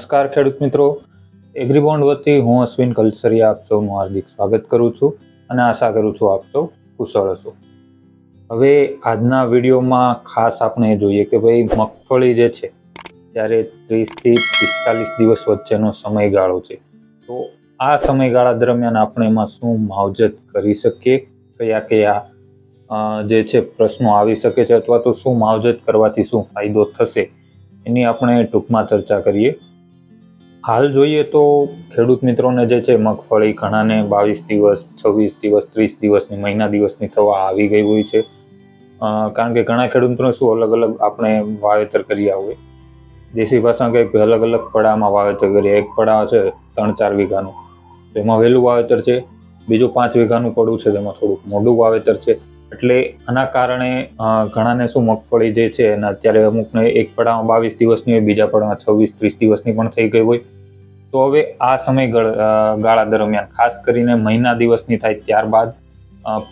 નમસ્કાર ખેડૂત મિત્રો. એગ્રીબોન્ડ વતી હું અશ્વિન કલસરિયા આપ સૌનું હાર્દિક સ્વાગત કરું છું અને આશા કરું છું આપ સૌ કુશળ હશો. હવે આજના વિડીયોમાં ખાસ આપણે જોઈએ કે ભાઈ મગફળી જે છે, ત્યારે ત્રીસથી પિસ્તાલીસ દિવસ વચ્ચેનો સમયગાળો છે. તો આ સમયગાળા દરમિયાન આપણે એમાં શું માવજત કરી શકીએ? કયા કયા જે છે પ્રશ્નો આવી શકે છે અથવા તો શું માવજત કરવાથી શું ફાયદો થશે? એની આપણે ટૂંકમાં ચર્ચા કરીએ. હાલ જોઈએ તો ખેડૂત મિત્રોને જે છે મગફળી ઘણાને બાવીસ દિવસ, છવ્વીસ દિવસ, ત્રીસ દિવસની, મહિના દિવસની થવા આવી ગઈ હોય છે. કારણ કે ઘણા ખેડૂત શું અલગ અલગ આપણે વાવેતર કર્યા હોય. દેશી ભાષામાં કંઈક અલગ અલગ પડામાં વાવેતર કરીએ. એક પડા છે ત્રણ ચાર વીઘાનું. એમાં વહેલું વાવેતર છે. બીજું પાંચ વીઘાનું પડું છે તેમાં થોડુંક મોડું વાવેતર છે. એટલે આના કારણે ઘણાને શું મગફળી જે છે એના અત્યારે અમુકને એક પડામાં બાવીસ દિવસની હોય, બીજા પડામાં છવ્વીસ, ત્રીસ દિવસની પણ થઈ ગઈ હોય. તો હવે આ સમય ગાળા દરમિયાન, ખાસ કરીને મહિના દિવસની થાય ત્યારબાદ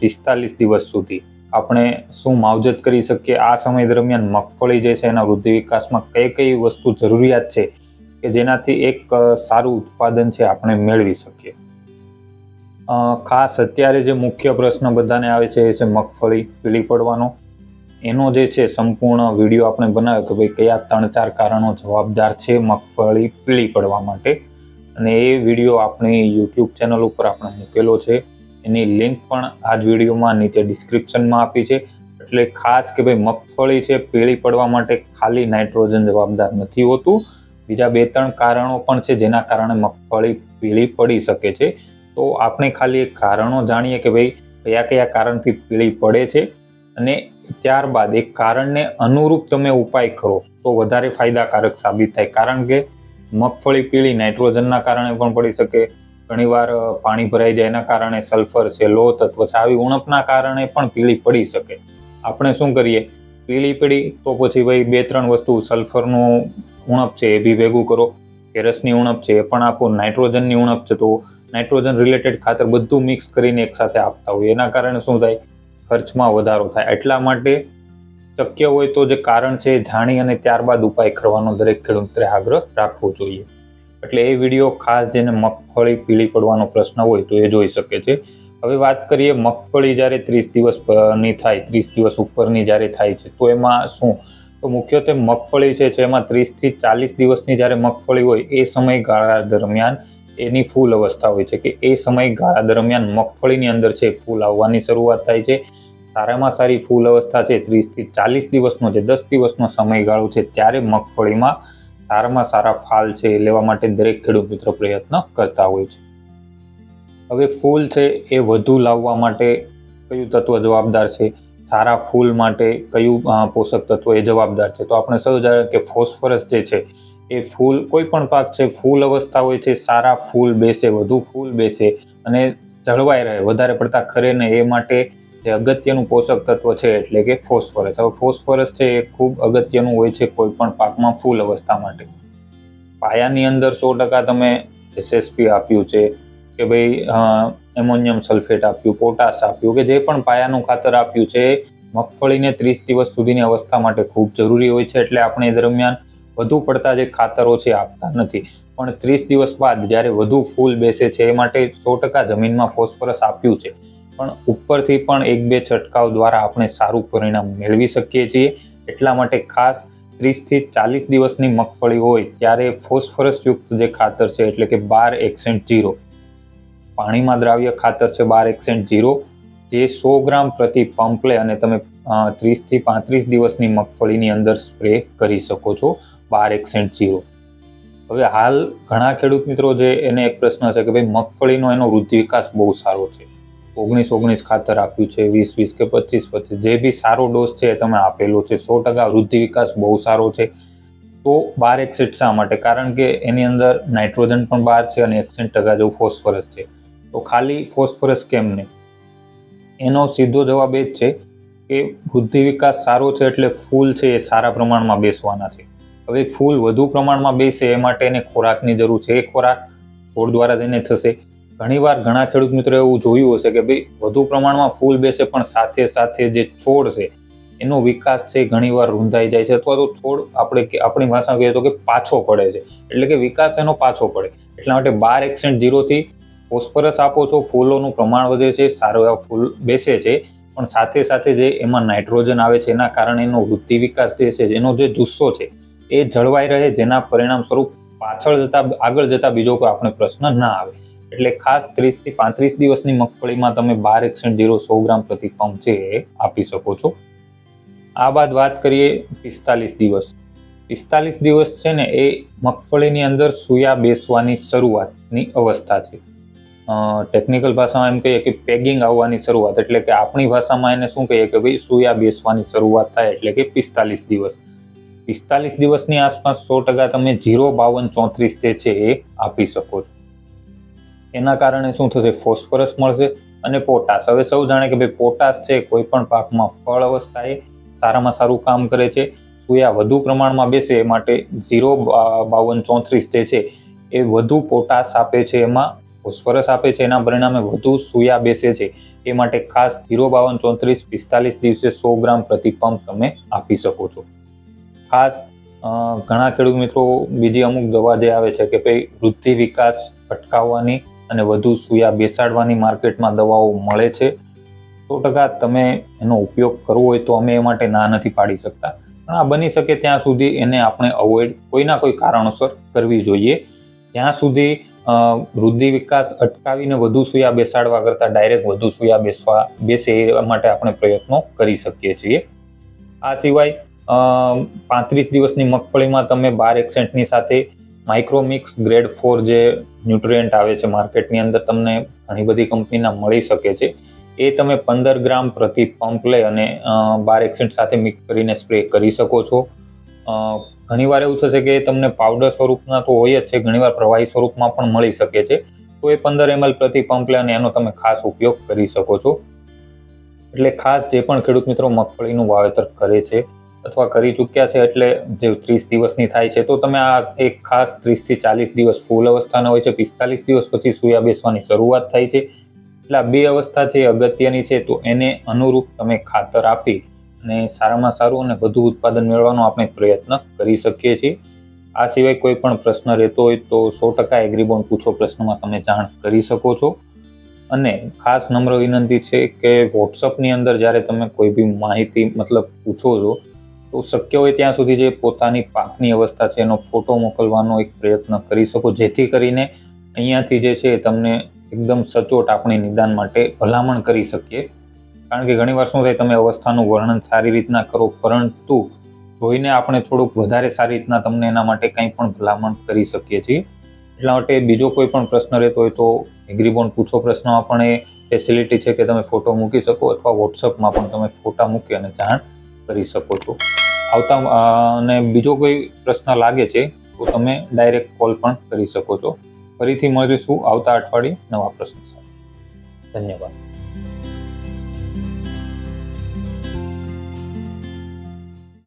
પિસ્તાલીસ દિવસ સુધી આપણે શું માવજત કરી શકીએ? આ સમય દરમિયાન મગફળી જે છે એના વૃદ્ધિ વિકાસમાં કઈ કઈ વસ્તુ જરૂરિયાત છે કે જેનાથી એક સારું ઉત્પાદન છે આપણે મેળવી શકીએ? ખાસ અત્યારે જે મુખ્ય પ્રશ્ન બધાને આવે છે એ છે મગફળી પીળી પડવાનો. એનો જે છે સંપૂર્ણ વીડિયો આપણે બનાવ્યો કે ભાઈ કયા ત્રણ ચાર કારણો જવાબદાર છે મગફળી પીળી પડવા માટે. અને એ વીડિયો આપણી યુટ્યુબ ચેનલ ઉપર આપણે મૂકેલો છે. એની લિંક પણ આ જ વિડીયોમાં નીચે ડિસ્ક્રિપ્શનમાં આપી છે. એટલે ખાસ કે ભાઈ મગફળી છે પીળી પડવા માટે ખાલી નાઇટ્રોજન જવાબદાર નથી હોતું. બીજા બે ત્રણ કારણો પણ છે જેના કારણે મગફળી પીળી પડી શકે છે. તો આપણે ખાલી એક કારણો જાણીએ કે ભાઈ કયા કયા કારણથી પીળી પડે છે અને ત્યારબાદ એ કારણને અનુરૂપ તમે ઉપાય કરો તો વધારે ફાયદાકારક સાબિત થાય. કારણ કે મગફળી પીળી, નાઇટ્રોજનના કારણે પણ પડી શકે. ઘણીવાર પાણી ભરાઈ જાય એના કારણે સલ્ફર છે લોહ તત્વ છે આવી ઉણપના કારણે પણ પીળી પડી શકે. આપણે શું કરીએ? પીળી પડી તો પછી ભાઈ બે ત્રણ વસ્તુ, સલ્ફરનું ઉણપ છે એ બી ભેગું કરો. કેરસની ઉણપ છે એ પણ આપો, નાઇટ્રોજનની ઉણપ છે તો નાઇટ્રોજન રિલેટેડ ખાતર બધું મિક્સ કરીને એકસાથે આપતા હોય. એના કારણે શું થાય? ખર્ચમાં વધારો થાય. એટલા માટે શક્ય હોય તો જે કારણ છે એ જાણી અને ત્યારબાદ ઉપાય કરવાનો દરેક ખેડૂતરે આગ્રહ રાખવો જોઈએ. એટલે એ વીડિયો ખાસ જેને મગફળી પીળી પડવાનો પ્રશ્ન હોય તો એ જોઈ શકે છે. હવે વાત કરીએ મગફળી જ્યારે ત્રીસ દિવસની થાય, ત્રીસ દિવસ ઉપરની જ્યારે થાય છે, તો એમાં શું? તો મુખ્યત્વે મગફળી છે એમાં ત્રીસથી ચાલીસ દિવસની જ્યારે મગફળી હોય, એ સમયગાળા દરમિયાન એની ફૂલ અવસ્થા હોય છે કે એ સમયગાળા દરમિયાન મગફળીની અંદર છે ફૂલ આવવાની શરૂઆત થાય છે. સારામાં સારી ફૂલ અવસ્થા છે ત્રીસથી ચાલીસ દિવસનો જે દસ દિવસનો સમયગાળો છે ત્યારે મગફળીમાં સારામાં સારા ફાલ છે લેવા માટે દરેક ખેડૂત મિત્રો પ્રયત્ન કરતા હોય છે. હવે ફૂલ છે એ વધુ લાવવા માટે કયું તત્વ જવાબદાર છે? સારા ફૂલ માટે કયું પોષક તત્વ એ જવાબદાર છે? તો આપણે સૌ જાણીએ કે ફોસ્ફરસ જે છે એ ફૂલ, કોઈ પણ પાક છે, ફૂલ અવસ્થા હોય છે, સારા ફૂલ બેસે, વધુ ફૂલ બેસે અને જળવાઈ રહે, વધારે પડતા ખરે ને એ માટે જે અગત્યનું પોષક તત્વ છે, એટલે કે ફોસ્ફરસ. હવે ફોસ્ફરસ છે, એ ખૂબ અગત્યનું હોય છે કોઈ પણ પાકમાં ફૂલ અવસ્થા માટે. પાયાની અંદર સો ટકા તમે એસએસપી આપ્યું છે, કે ભાઈ એમોનિયમ સલ્ફેટ આપ્યું, પોટાશ આપ્યું, કે જે પણ પાયાનું ખાતર આપ્યું છે મગફળીને ત્રીસ દિવસ સુધીની અવસ્થા માટે ખૂબ જરૂરી હોય છે, એટલે આપણે એ દરમિયાન વધુ પડતા જે ખાતરો છે એ આપતા નથી. પણ ત્રીસ દિવસ બાદ જ્યારે વધુ ફૂલ બેસે છે, એ માટે સો ટકા જમીનમાં ફોસ્ફરસ આપ્યું છે. પણ ઉપરથી પણ એક બે છંટકાવ દ્વારા આપણે સારું પરિણામ મેળવી શકીએ છીએ. એટલા માટે ખાસ ત્રીસથી ચાલીસ દિવસની મગફળી હોય ત્યારે ફોસ્ફરસયુક્ત જે ખાતર છે, એટલે કે બાર એક્સેન્ટ જીરો. પાણીમાં દ્રાવ્ય ખાતર છે બાર એક્સેન્ટ જીરો. જે સો ગ્રામ પ્રતિ પંપ અને તમે ત્રીસથી પાંત્રીસ દિવસની મગફળીની અંદર સ્પ્રે કરી શકો છો. બાર એક્સેન્ટ જીરો હવે હાલ ઘણા ખેડૂત મિત્રો જે એને એક પ્રશ્ન છે કે ભાઈ મગફળીનો એનો વૃદ્ધિ વિકાસ બહુ સારો છે. ઓગણીસ ઓગણીસ ખાતર આપ્યું છે, વીસ વીસ કે પચીસ પચીસ, જે બી સારો ડોઝ છે એ તમે આપેલો છે. સો ટકા વૃદ્ધિ વિકાસ બહુ સારો છે. તો બાર એકસઠ શા માટે? કારણ કે એની અંદર નાઇટ્રોજન પણ બાર છે અને એકસઠ ટકા જેવું ફોસ્ફરસ છે. તો ખાલી ફોસ્ફરસ કેમ નહીં? એનો સીધો જવાબ એ જ છે કે વૃદ્ધિ વિકાસ સારો છે એટલે ફૂલ છે એ સારા પ્રમાણમાં બેસવાના છે. હવે ફૂલ વધુ પ્રમાણમાં બેસે એ માટે એને ખોરાકની જરૂર છે. એ ખોરાક છોડ દ્વારા જ એને થશે. ઘણીવાર ઘણા ખેડૂત મિત્રો એવું જોયું હશે કે ભાઈ વધુ પ્રમાણમાં ફૂલ બેસે પણ સાથે સાથે જે છોડ છે, એનો વિકાસ છે, ઘણીવાર રૂંધાઈ જાય છે અથવા તો છોડ આપણે આપણી ભાષામાં કહીએ તો કે પાછો પડે છે. એટલે કે વિકાસ એનો પાછો પડે. એટલા માટે બાર એક્સેન્ટ જીરોથી ફોસ્ફરસ આપો છો, ફૂલોનું પ્રમાણ વધે છે, સારો એવા ફૂલ બેસે છે. પણ સાથે સાથે જે એમાં નાઇટ્રોજન આવે છે, એના કારણે એનો વૃદ્ધિ વિકાસ જે છે, એનો જે જુસ્સો છે એ જળવાઈ રહે, જેના પરિણામ સ્વરૂપ પાછળ જતા, આગળ જતા બીજો કોઈ આપણે પ્રશ્ન ના આવે. એટલે ખાસ ત્રીસથી પાંત્રીસ દિવસની મગફળીમાં તમે બાર એક્સેન્ટ જીરો સો ગ્રામ પ્રતિ પંપ છે, આપી શકો છો. આ બાદ વાત કરીએ પિસ્તાલીસ દિવસ. પિસ્તાલીસ દિવસ છે ને, એ મગફળીની અંદર સુયા બેસવાની શરૂઆતની અવસ્થા છે. ટેકનિકલ ભાષામાં એમ કહીએ કે પેગિંગ આવવાની શરૂઆત, એટલે કે આપણી ભાષામાં એને શું કહીએ કે ભાઈ સુયા બેસવાની શરૂઆત થાય, એટલે કે પિસ્તાલીસ દિવસ. પિસ્તાલીસ દિવસની આસપાસ સો ટકા તમે જીરો બાવન ચોત્રીસ જે છે એ આપી શકો છો. એના કારણે શું થશે? ફોસ્ફરસ મળશે અને પોટાશ. હવે સૌ જાણે કે ભાઈ પોટાશ છે, કોઈ પણ પાકમાં ફળ અવસ્થાએ સારામાં સારું કામ કરે છે, સુયા વધુ પ્રમાણમાં બેસે એ માટે ઝીરો બાવન ચોત્રીસ જે છે એ વધુ પોટાશ આપે છે, એમાં ફોસ્ફરસ આપે છે, એના પરિણામે વધુ સુયા બેસે છે. એ માટે ખાસ ઝીરો બાવન ચોત્રીસ પિસ્તાલીસ દિવસે સો ગ્રામ પ્રતિ પંપ તમે આપી શકો છો. ખાસ ઘણા ખેડૂત મિત્રો બીજી અમુક દવા જે આવે છે કે ભાઈ વૃદ્ધિ વિકાસ અટકાવવાની અને વધુ સુયા બેસાડવાની માર્કેટમાં દવાઓ મળે છે. સો ટકા તમે એનો ઉપયોગ કરવો હોય તો અમે એ માટે ના નથી પાડી શકતા. પણ આ બની શકે ત્યાં સુધી એને આપણે અવોઇડ કોઈના કોઈ કારણોસર કરવી જોઈએ. ત્યાં સુધી વૃદ્ધિ વિકાસ અટકાવીને વધુ સુયા બેસાડવા કરતાં ડાયરેક્ટ વધુ સુયા બેસવા, બેસે એ માટે આપણે પ્રયત્નો કરી શકીએ છીએ. આ સિવાય પાંત્રીસ દિવસની મગફળીમાં તમે બાર એક્સેન્ટની સાથે માઇક્રોમિક્સ ગ્રેડ ફોર જે ન્યુટ્રિયન્ટ આવે છે માર્કેટની અંદર તમને ઘણી બધી કંપનીના મળી શકે છે. એ તમે પંદર ગ્રામ પ્રતિ પંપ લઈ અને બાર એક્સેન્ટ સાથે મિક્સ કરીને સ્પ્રે કરી શકો છો. ઘણીવાર એવું થશે કે તમને પાવડર સ્વરૂપના તો હોય જ છે, ઘણીવાર પ્રવાહી સ્વરૂપમાં પણ મળી શકે છે. તો એ પંદર એમએલ પ્રતિ પંપ લે અને એનો તમે ખાસ ઉપયોગ કરી શકો છો. એટલે ખાસ જે પણ ખેડૂત મિત્રો મગફળીનું વાવેતર કરે છે અથવા કરી ચૂક્યા છે એટલે જે ત્રીસ દિવસની થાય છે, તો તમે આ એક ખાસ ત્રીસથી ચાલીસ દિવસ ફૂલ અવસ્થાના હોય છે, પિસ્તાલીસ દિવસ પછી સૂયા બેસવાની શરૂઆત થાય છે. એટલે આ બે અવસ્થા છે, અગત્યની છે, તો એને અનુરૂપ તમે ખાતર આપી અને સારામાં સારું અને વધુ ઉત્પાદન મેળવવાનો આપણે પ્રયત્ન કરી શકીએ છીએ. આ સિવાય કોઈ પણ પ્રશ્ન રહેતો હોય તો સો ટકા એગ્રીબોન પૂછો પ્રશ્નમાં તમે જાણ કરી શકો છો. અને ખાસ નમ્ર વિનંતી છે કે વોટ્સઅપની અંદર જ્યારે તમે કોઈ બી માહિતી, મતલબ પૂછો છો તો શક્ય હોય ત્યાં સુધી જે પોતાની પાકની અવસ્થા છે એનો ફોટો મોકલવાનો એક પ્રયત્ન કરી શકો, જેથી કરીને અહીંયાથી જે છે તમને એકદમ સચોટ આપણે નિદાન માટે ભલામણ કરી શકીએ. કારણ કે ઘણીવાર શું થાય, તમે અવસ્થાનું વર્ણન સારી રીતના કરો, પરંતુ જોઈને આપણે થોડુંક વધારે સારી રીતના તમને એના માટે કંઈ પણ ભલામણ કરી શકીએ છીએ. એટલા માટે બીજો કોઈ પણ પ્રશ્ન રહેતો હોય તો એગ્રીબોન પૂછો પ્રશ્નમાં, પણ એ ફેસિલિટી છે કે તમે ફોટો મૂકી શકો અથવા વોટ્સઅપમાં પણ તમે ફોટા મૂકી અને જાણ કરી શકો છો. આવતા અને બીજો કોઈ પ્રશ્ન લાગે છે, તો તમે ડાયરેક્ટ કોલ પણ કરી શકો છો. ફરીથી મળીશું આવતા અઠવાડિયે નવા પ્રશ્ન સાથે. ધન્યવાદ.